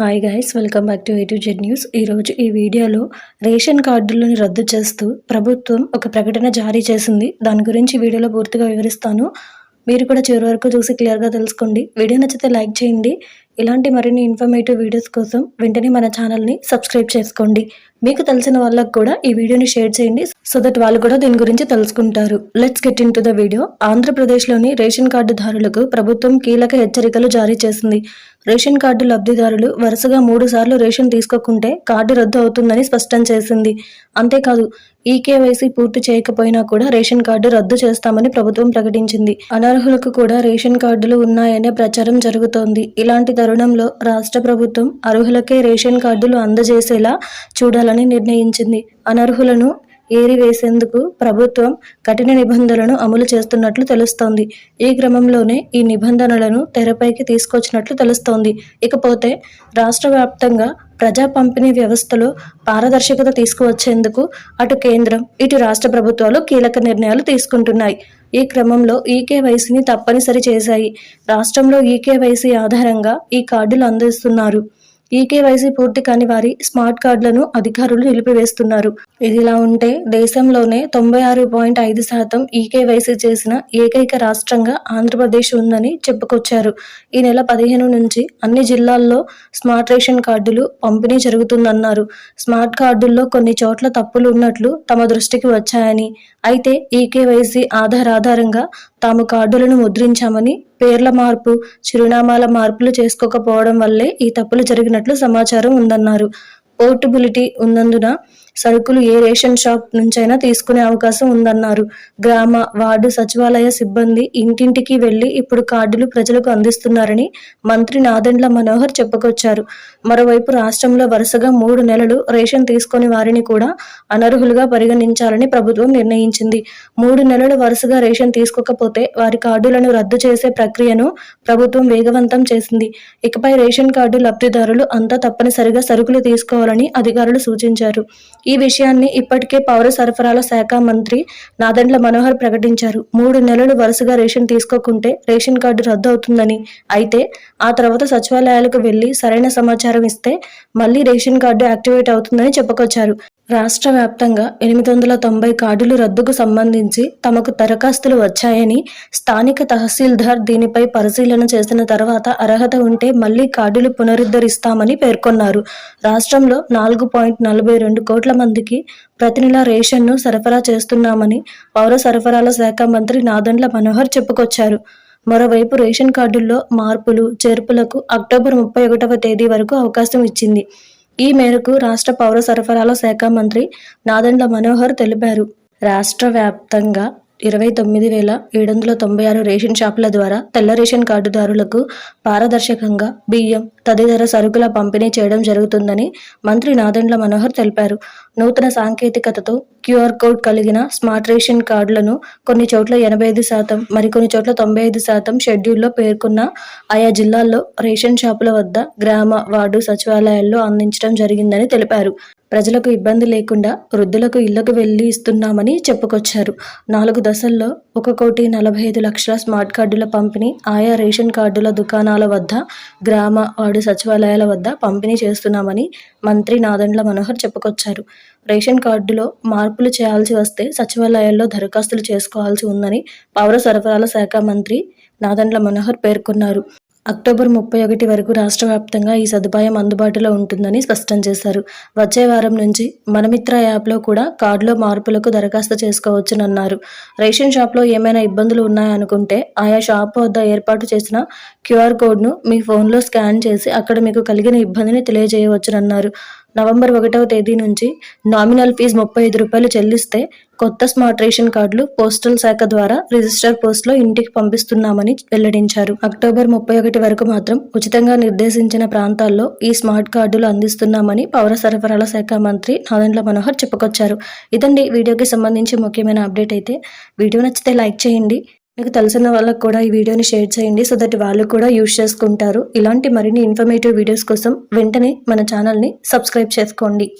Hi guys welcome back to A Z news ఈరోజు ఈ వీడియోలో రేషన్ కార్డులను రద్దు చేస్తూ ప్రభుత్వం ఒక ప్రకటన జారీ చేసింది. దాని గురించి వీడియోలో పూర్తిగా వివరిస్తాను. మీరు కూడా చివరి వరకు చూసి క్లియర్గా తెలుసుకోండి. వీడియో నచ్చితే లైక్ చేయండి. ఇలాంటి మరిన్ని ఇన్ఫర్మేటివ్ వీడియోస్ కోసం వెంటనే మన ఛానల్ని సబ్స్క్రైబ్ చేసుకోండి. మీకు తెలిసిన వాళ్ళకు కూడా ఈ వీడియోని షేర్ చేయండి. సో దట్ వాళ్ళు కూడా దీని గురించి తెలుసుకుంటారు. Let's get into the video ఆంధ్రప్రదేశ్లోని రేషన్ కార్డుదారులకు ప్రభుత్వం కీలక హెచ్చరికలు జారీ చేసింది. రేషన్ కార్డు లబ్ధిదారులు వరుసగా మూడు సార్లు రేషన్ తీసుకోకుంటే కార్డు రద్దు అవుతుందని స్పష్టం చేసింది. అంతేకాదు ఈకేవైసీ పూర్తి చేయకపోయినా కూడా రేషన్ కార్డు రద్దు చేస్తామని ప్రభుత్వం ప్రకటించింది. అనర్హులకు కూడా రేషన్ కార్డులు ఉన్నాయనే ప్రచారం జరుగుతోంది. ఇలాంటి తరుణంలో రాష్ట్ర ప్రభుత్వం అర్హులకే రేషన్ కార్డులు అందజేసేలా చూడాలని నిర్ణయించింది. అనర్హులను ఏరివేసేందుకు ప్రభుత్వం కఠిన నిబంధనలను అమలు చేస్తున్నట్లు తెలుస్తోంది. ఈ క్రమంలోనే ఈ నిబంధనలను తెరపైకి తీసుకొచ్చినట్లు తెలుస్తోంది. ఇకపోతే రాష్ట్ర వ్యాప్తంగా ప్రజా పంపిణీ వ్యవస్థలో పారదర్శకత తీసుకువచ్చేందుకు అటు కేంద్రం ఇటు రాష్ట్ర ప్రభుత్వాలు కీలక నిర్ణయాలు తీసుకుంటున్నాయి. ఈ క్రమంలో ఈకేవైసీని తప్పనిసరి చేశాయి. రాష్ట్రంలో ఈకేవైసీ ఆధారంగా ఈ కార్డులు అందిస్తున్నారు. ఈకేవైసీ పూర్తి కాని వారి స్మార్ట్ కార్డులను అధికారులు నిలిపివేస్తున్నారు. ఇదిలా ఉంటే దేశంలోనే తొంభై ఆరు పాయింట్ ఐదు శాతం ఈకేవైసీ చేసిన ఏకైక రాష్ట్రంగా ఆంధ్రప్రదేశ్ ఉందని చెప్పుకొచ్చారు. ఈ నెల పదిహేను నుంచి అన్ని జిల్లాల్లో స్మార్ట్ రేషన్ కార్డులు పంపిణీ జరుగుతుందన్నారు. స్మార్ట్ కార్డుల్లో కొన్ని చోట్ల తప్పులు ఉన్నట్లు తమ దృష్టికి వచ్చాయని. అయితే ఈకేవైసీ ఆధార్ ఆధారంగా తాము కార్డులను ముద్రించామని పేర్ల మార్పు చిరునామాల మార్పులు చేసుకోకపోవడం వల్లే ఈ తప్పులు జరిగినట్లు సమాచారం ఉందన్నారు. పోర్టబిలిటీ ఉన్నందున సరుకులు ఏ రేషన్ షాప్ నుంచైనా తీసుకునే అవకాశం ఉందన్నారు. గ్రామ వార్డు సచివాలయ సిబ్బంది ఇంటింటికి వెళ్ళి ఇప్పుడు కార్డులు ప్రజలకు అందిస్తున్నారని మంత్రి నాదెండ్ల మనోహర్ చెప్పుకొచ్చారు. మరోవైపు రాష్ట్రంలో వరుసగా మూడు నెలలు రేషన్ తీసుకుని వారిని కూడా అనర్హులుగా పరిగణించాలని ప్రభుత్వం నిర్ణయించింది. మూడు నెలలు వరుసగా రేషన్ తీసుకోకపోతే వారి కార్డులను రద్దు చేసే ప్రక్రియను ప్రభుత్వం వేగవంతం చేసింది. ఇకపై రేషన్ కార్డు లబ్ధిదారులు అంతా తప్పనిసరిగా సరుకులు తీసుకోవాలని అధికారులు సూచించారు. ఈ విషయాన్ని ఇప్పటికే పౌర సరఫరాల శాఖ మంత్రి నాదెండ్ల మనోహర్ ప్రకటించారు. మూడు నెలలు వరుసగా రేషన్ తీసుకోకుంటే రేషన్ కార్డు రద్దు అవుతుందని అయితే ఆ తర్వాత సచివాలయాలకు వెళ్ళి సరైన సమాచారం ఇస్తే మళ్ళీ రేషన్ కార్డు యాక్టివేట్ అవుతుందని చెప్పుకొచ్చారు. రాష్ట్ర వ్యాప్తంగా ఎనిమిది వందల తొంభై కార్డులు రద్దుకు సంబంధించి తమకు దరఖాస్తులు వచ్చాయని స్థానిక తహసీల్దార్ దీనిపై పరిశీలన చేసిన తర్వాత అర్హత ఉంటే మళ్ళీ కార్డులు పునరుద్ధరిస్తామని పేర్కొన్నారు. రాష్ట్రంలో నాలుగు పాయింట్ నలభై రెండు కోట్ల మందికి ప్రతి నెల రేషన్ను సరఫరా చేస్తున్నామని పౌర సరఫరాల శాఖ మంత్రి నాదండ్ల మనోహర్ చెప్పుకొచ్చారు. మరోవైపు రేషన్ కార్డుల్లో మార్పులు చేర్పులకు అక్టోబర్ ముప్పై ఒకటవ తేదీ వరకు అవకాశం ఇచ్చింది. ఈ మేరకు రాష్ట్ర పౌర సరఫరాల శాఖ మంత్రి నాదెండ్ల మనోహర్ తెలిపారు. రాష్ట్ర వ్యాప్తంగా ఇరవై తొమ్మిది వేల ఏడు వందల తొంభై ఆరు రేషన్ షాపుల ద్వారా తెల్ల రేషన్ కార్డుదారులకు పారదర్శకంగా బియ్యం తదితర సరుకుల పంపిణీ చేయడం జరుగుతుందని మంత్రి నాదెండ్ల మనోహర్ తెలిపారు. నూతన సాంకేతికతతో క్యూఆర్ కోడ్ కలిగిన స్మార్ట్ రేషన్ కార్డులను కొన్ని చోట్ల ఎనభై ఐదు శాతం మరికొన్ని చోట్ల తొంభై ఐదు శాతం షెడ్యూల్లో పేర్కొన్న ఆయా జిల్లాల్లో రేషన్ షాపుల వద్ద గ్రామ వార్డు సచివాలయాల్లో అందించడం జరిగిందని తెలిపారు. ప్రజలకు ఇబ్బంది లేకుండా వృద్ధులకు ఇళ్ళకు వెళ్ళి ఇస్తున్నామని చెప్పుకొచ్చారు. నాలుగు దశల్లో ఒక కోటి నలభై ఐదు లక్షల స్మార్ట్ కార్డుల పంపిణీ ఆయా రేషన్ కార్డుల దుకాణాల వద్ద గ్రామ వార్డు సచివాలయాల వద్ద పంపిణీ చేస్తున్నామని మంత్రి నాదండ్ల మనోహర్ చెప్పుకొచ్చారు. రేషన్ కార్డులో మార్పులు చేయాల్సి వస్తే సచివాలయాల్లో దరఖాస్తులు చేసుకోవాల్సి ఉందని పౌర సరఫరాల శాఖ మంత్రి నాదండ్ల మనోహర్ పేర్కొన్నారు. అక్టోబర్ ముప్పై ఒకటి వరకు రాష్ట్ర వ్యాప్తంగా ఈ సదుపాయం అందుబాటులో ఉంటుందని స్పష్టం చేశారు. వచ్చే వారం నుంచి మనమిత్ర యాప్లో కూడా కార్డులో మార్పులకు దరఖాస్తు చేసుకోవచ్చునన్నారు. రేషన్ షాప్లో ఏమైనా ఇబ్బందులు ఉన్నాయనుకుంటే ఆయా షాప్ వద్ద ఏర్పాటు చేసిన క్యూఆర్ కోడ్ను మీ ఫోన్లో స్కాన్ చేసి అక్కడ మీకు కలిగిన ఇబ్బందిని తెలియజేయవచ్చునన్నారు. నవంబర్ ఒకటవ తేదీ నుంచి నామినల్ ఫీజు ముప్పై ఐదు రూపాయలు చెల్లిస్తే కొత్త స్మార్ట్ రేషన్ కార్డులు పోస్టల్ శాఖ ద్వారా రిజిస్టర్ పోస్ట్లో ఇంటికి పంపిస్తున్నామని వెల్లడించారు. అక్టోబర్ ముప్పై ఒకటి వరకు మాత్రం ఉచితంగా నిర్దేశించిన ప్రాంతాల్లో ఈ స్మార్ట్ కార్డులు అందిస్తున్నామని పౌర సరఫరాల శాఖ మంత్రి నాదెండ్ల మనోహర్ చెప్పుకొచ్చారు. ఇదండి వీడియోకి సంబంధించి ముఖ్యమైన అప్డేట్ అయితే. వీడియో నచ్చితే లైక్ చేయండి. మీకు తెలిసిన వాళ్ళకు కూడా ఈ వీడియోని షేర్ చేయండి. సో దట్ వాళ్ళు కూడా యూజ్ చేసుకుంటారు. ఇలాంటి మరిన్ని ఇన్ఫర్మేటివ్ వీడియోస్ కోసం వెంటనే మన ఛానల్ని సబ్స్క్రైబ్ చేసుకోండి.